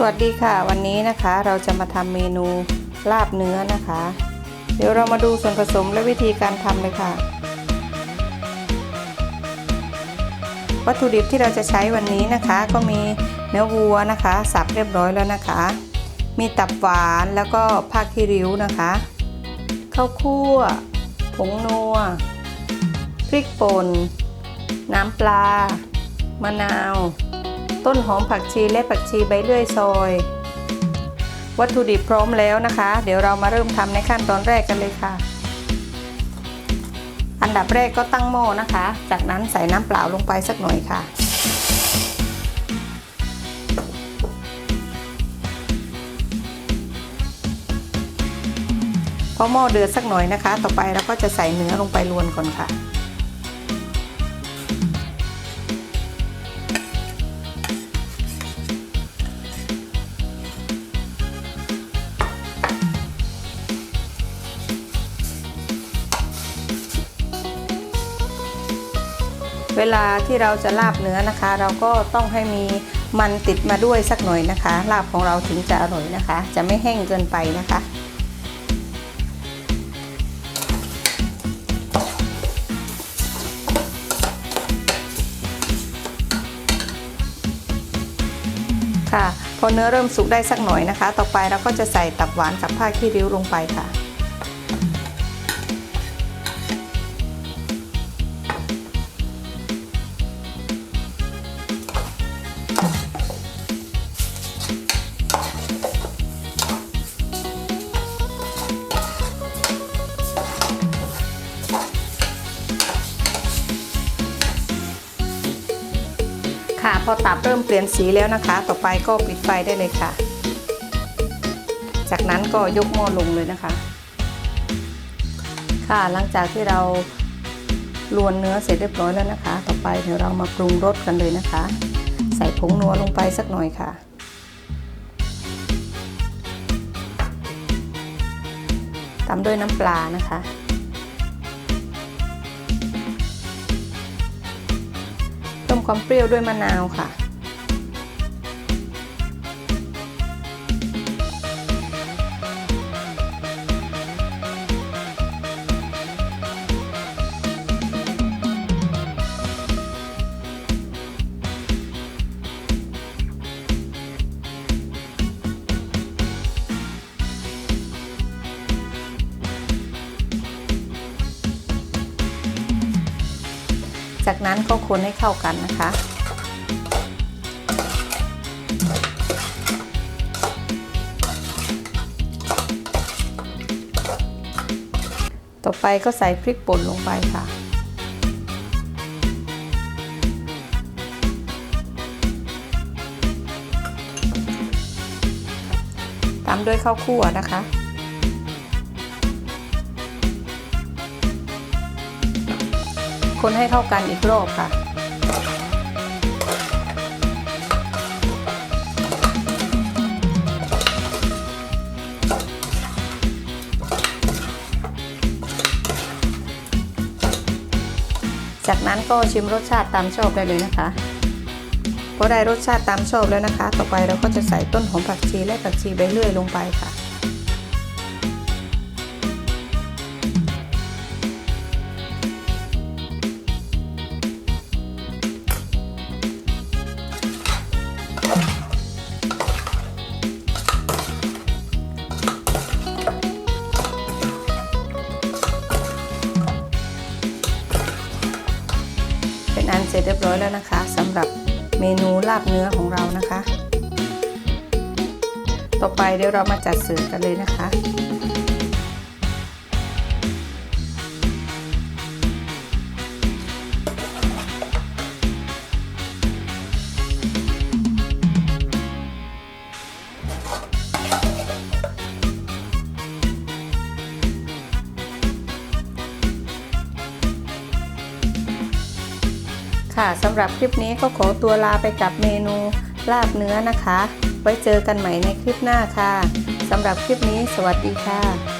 สวัสดีค่ะ วันนี้นะคะเราจะมาทำเมนูลาบเนื้อนะคะ เดี๋ยวเรามาดูส่วนผสมและวิธีการทำเลยค่ะ วัตถุดิบที่เราจะใช้วันนี้นะคะ ก็มีเนื้อวัวนะคะ สับเรียบร้อยแล้วนะคะ มีตับหวานแล้วก็ผักขี้ริ้วนะคะข้าวคั่วผงนัว พริกป่น น้ำปลา มะนาว ต้นหอมผักชีและผักชีใบเลื่อยซอย วัตถุดิบพร้อมแล้วนะคะ เดี๋ยวเรามาเริ่มทำในขั้นตอนแรกกันเลยค่ะ อันดับแรกก็ตั้งหม้อนะคะ จากนั้นใส่น้ำเปล่าลงไปสักหน่อยค่ะพอหม้อเดือดสักหน่อยนะคะ ต่อไปเราก็จะใส่เนื้อลงไปลวนก่อนค่ะ เวลาที่เราจะลาบเนื้อนะคะ เราก็ต้องให้มีมันติดมาด้วยสักหน่อยนะคะ ลาบของเราถึงจะอร่อยนะคะ จะไม่แห้งเกินไปนะคะค่ะพอเนื้อเริ่มสุกได้สักหน่อยนะคะ ต่อไปเราก็จะใส่ตับหวานกับผ้าขี้ริ้วลงไปค่ะ ค่ะ พอตับเริ่มเปลี่ยนสีแล้วนะคะ ต่อไปก็ปิดไฟได้เลยค่ะ จากนั้นก็ยกหม้อลงเลยนะคะ ค่ะหลังจากที่เราลวนเนื้อเสร็จเรียบร้อยแล้วนะคะ ต่อไปเดี๋ยวเรามาปรุงรสกันเลยนะคะ ใส่ผงนัวลงไปสักหน่อยค่ะ ตามด้วยน้ำปลานะคะ เติมความเปรี้ยวด้วยมะนาวค่ะ จากนั้นก็คนให้เข้ากันนะคะ ต่อไปก็ใส่พริกป่นลงไปค่ะตามด้วยข้าวคั่วนะคะ คนให้เข้ากันอีกรอบค่ะ จากนั้นก็ชิมรสชาติตามชอบได้เลยนะคะพอได้รสชาติตามชอบแล้วนะคะ ต่อไปเราก็จะใส่ต้นหอมผักชีและผักชีใบเลื่อยลงไปค่ะ ร็จเรียบร้อยแล้วนะคะสำหรับเมนูลาบเนื้อของเรานะคะ ต่อไปเดี๋ยวเรามาจัดเสิร์ฟกันเลยนะคะ ค่ะสำหรับคลิปนี้ก็ขอตัวลาไปกับเมนูลาบเนื้อนะคะ ไว้เจอกันใหม่ในคลิปหน้าค่ะสำหรับคลิปนี้สวัสดีค่ะ